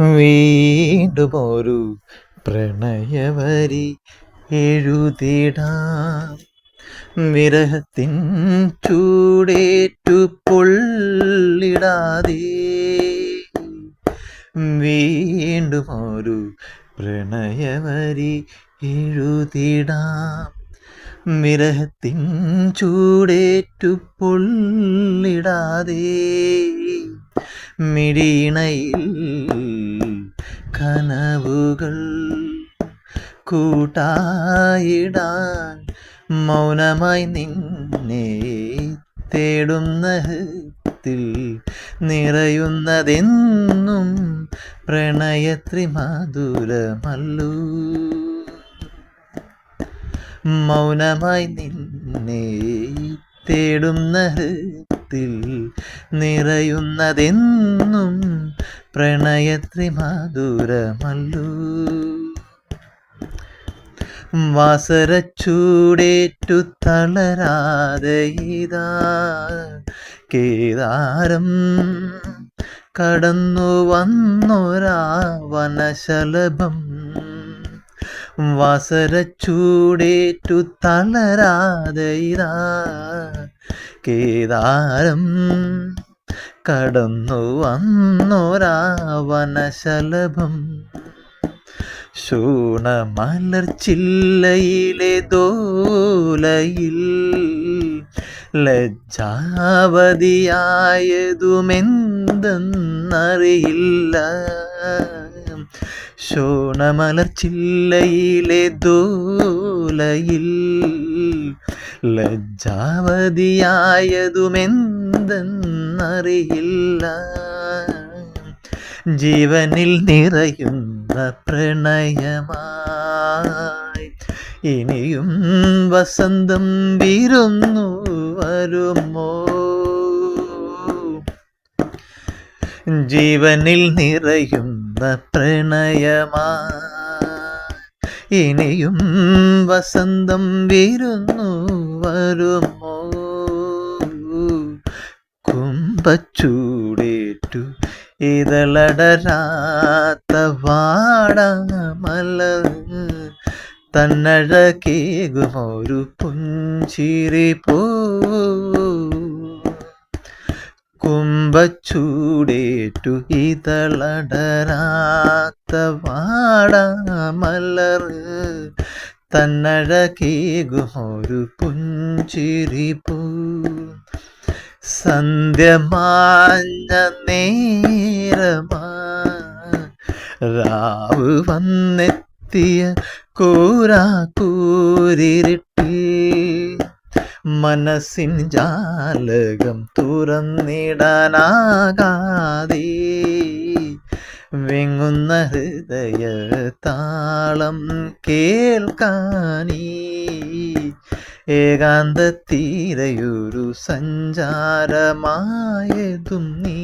വീണ്ടും ഒരു പ്രണയവരി എഴുതിടാം. വിരഹത്തിൻ ചൂടേറ്റു പൊള്ളിടാതെ വീണ്ടും ഒരു പ്രണയവരി എഴുതിടാം. വിരഹത്തിൻ ചൂടേറ്റു പൊള്ളിടാതെ മിഴിയിണയിൽ കനവുകൾ കൂട്ടായിടാൻ മൗനമായി നിന്നെ തേടുന്ന നിറയുന്നതെന്നും പ്രണയത്രി മാധുരമല്ലൂ. മൗനമായി നിന്നെ തേടുന്ന ഹൃത്തിൽ നിറയുന്നതെന്നും പ്രണയത്രി മധുരമല്ലു വാസരച്ചൂടേറ്റു തളരാതെ ഇതാ കേദാരം കടന്നു വന്നൊരാ വനശലഭം വാസരച്ചൂടേറ്റു തളരാതെ ഇതാ കേദാരം കടന്നു വന്നൊരാവനശലഭം ശൂണമലർച്ചില്ലയിലെ ദോലയിൽ ലജ്ജാവതിയായതുമെന്തെന്നറിയില്ല. ശോണമലർച്ചില്ലയിലെ ദോലയിൽ ലജ്ജാവതിയായതുമെന്തെന്നറിയില്ല. ജീവനിൽ നിറയുന്ന പ്രണയമായി ഇനിയും വസന്തം വിരുന്നു വരുമോ? ജീവനിൽ നിറയുന്ന പ്രണയമാ ഇനിയും വസന്തം വിരുന്നു വരുമോ? കുമ്പച്ചൂടേറ്റു ഇതളടരാത്ത വാടമല തന്നഴകേകുമൊരു പുഞ്ചിരി പോ കുമ്പച്ചൂടേറ്റു ഇതളടരാത്ത വാടമലർ തന്നഴകേകുമൊരു പുഞ്ചിരി സന്ധ്യ സന്ധ്യമാഞ്ഞ നേരമാ. രാവ് വന്നെത്തിയ കൂരാക്കൂരിരുട്ടിൽ മനസ്സിൻ ജാലകം തുറന്നിടാനാകാതെ വെങ്ങുന്ന ഹൃദയ താളം കേൾക്കാനീ. ഏകാന്ത തീരയൊരു സഞ്ചാരമായതും നീ